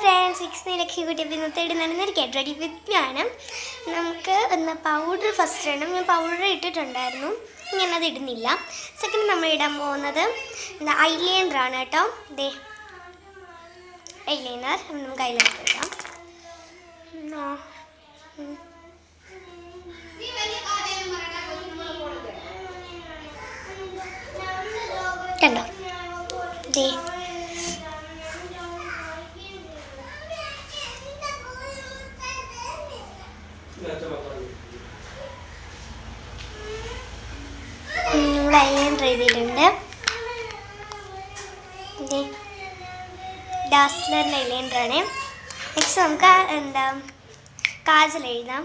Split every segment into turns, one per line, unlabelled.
Friends six Lakshmi കുട്ടി ഇന്നത്തെ ഇടുന്ന ഒരു റെഡി വിത്ത് ഞാനും. നമുക്ക് എന്താ പൗഡർ ഫസ്റ്റ് ഇടണം ഞാൻ പൗഡർ ഇട്ടിട്ടുണ്ടായിരുന്നു. ഞാനത് ഇടുന്നില്ല. സെക്കൻഡ് നമ്മൾ ഇടാൻ പോകുന്നത് എന്താ ഐലൈനർ ആണ് കേട്ടോ. ദേ ഐലൈനർ നമുക്ക് ഐലൈനർ ഇടാം. കണ്ടോ? ദേ. ഐലൈനർ എഴുതിയിട്ടുണ്ട് ഡാസ്ലറിന്റെ ഐലൈനർ ആണ്. നെക്സ്റ്റ് നമുക്ക് എന്താ കാജൽ എഴുതാം.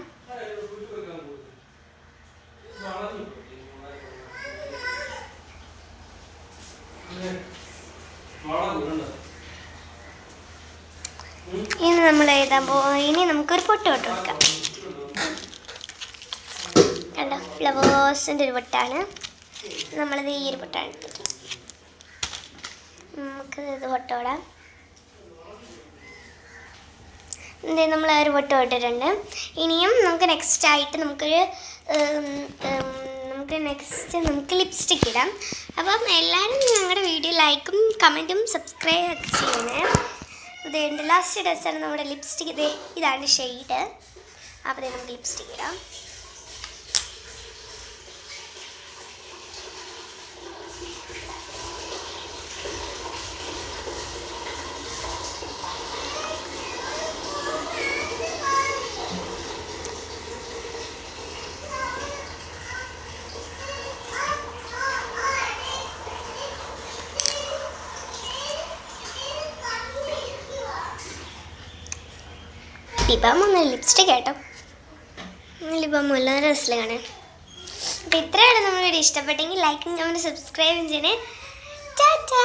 ഇനി നമ്മൾ എഴുതാൻ പോ ഇനി നമുക്കൊരു പൊട്ട് തൊട്ട് കൊടുക്കാം. ഫ്ലവേഴ്സിന്റെ ഒരു പൊട്ടാണ്. നമ്മളത് ഈ ഒരു പൊട്ടാണ് നമുക്ക് ഇത് പൊട്ടോടാം ഇത് നമ്മൾ ഒരു പൊട്ട് ഇട്ടിട്ടുണ്ട്. ഇനിയും നമുക്ക് നെക്സ്റ്റ് ആയിട്ട് നമുക്കൊരു നമുക്ക് നെക്സ്റ്റ് നമുക്ക് ലിപ്സ്റ്റിക് ഇടാം. അപ്പം എല്ലാവരും ഞങ്ങളുടെ വീഡിയോ ലൈക്കും കമന്റും സബ്സ്ക്രൈബ് ഒക്കെ ചെയ്യണേ. ഇതുണ്ട് ലാസ്റ്റ് ഡ്രസ്സാണ് നമ്മുടെ ലിപ്സ്റ്റിക് ഇത് ഇതാണ് ഷെയ്ഡ് അപ്പോൾ നമുക്ക് ലിപ്സ്റ്റിക് ഇടാം. ലിബാം ഒന്ന് ലിപ്സ്റ്റിക് കേട്ടോ ലിബാം നല്ല രസത്തിൽ കാണാൻ അപ്പോൾ ഇത്രയാണ് നമ്മുടെ വീഡിയോ ഇഷ്ടപ്പെട്ടെങ്കിൽ ലൈക്കും കമന്റ് സബ്സ്ക്രൈബും ചെയ്യണേ. ടാറ്റാ